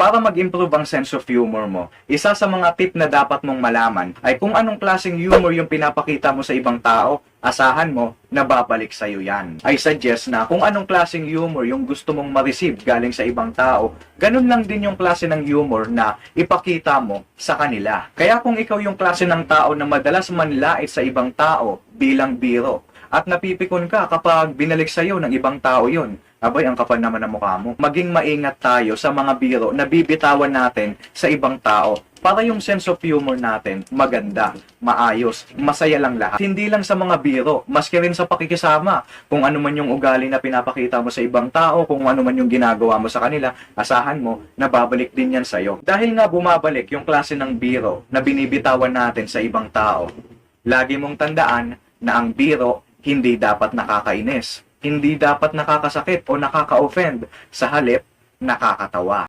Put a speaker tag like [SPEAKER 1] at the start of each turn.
[SPEAKER 1] Para mag-improve ang sense of humor mo, isa sa mga tip na dapat mong malaman ay kung anong klaseng humor yung pinapakita mo sa ibang tao, asahan mo na babalik sa'yo yan. I suggest na kung anong klaseng humor yung gusto mong ma-receive galing sa ibang tao, ganun lang din yung klase ng humor na ipakita mo sa kanila. Kaya kung ikaw yung klase ng tao na madalas manlait sa ibang tao bilang biro, at napipikon ka kapag binalik sa'yo ng ibang tao yon. Abay, ang kapal naman ng mukha mo. Maging maingat tayo sa mga biro na bibitawan natin sa ibang tao para yung sense of humor natin maganda, maayos, masaya lang lahat. Hindi lang sa mga biro, maski rin sa pakikisama. Kung ano man yung ugali na pinapakita mo sa ibang tao, kung ano man yung ginagawa mo sa kanila, asahan mo na babalik din yan sa'yo. Dahil nga bumabalik yung klase ng biro na binibitawan natin sa ibang tao, lagi mong tandaan na ang biro hindi dapat nakakainis. Hindi dapat nakakasakit o nakaka-offend. Sa halip, nakakatawa.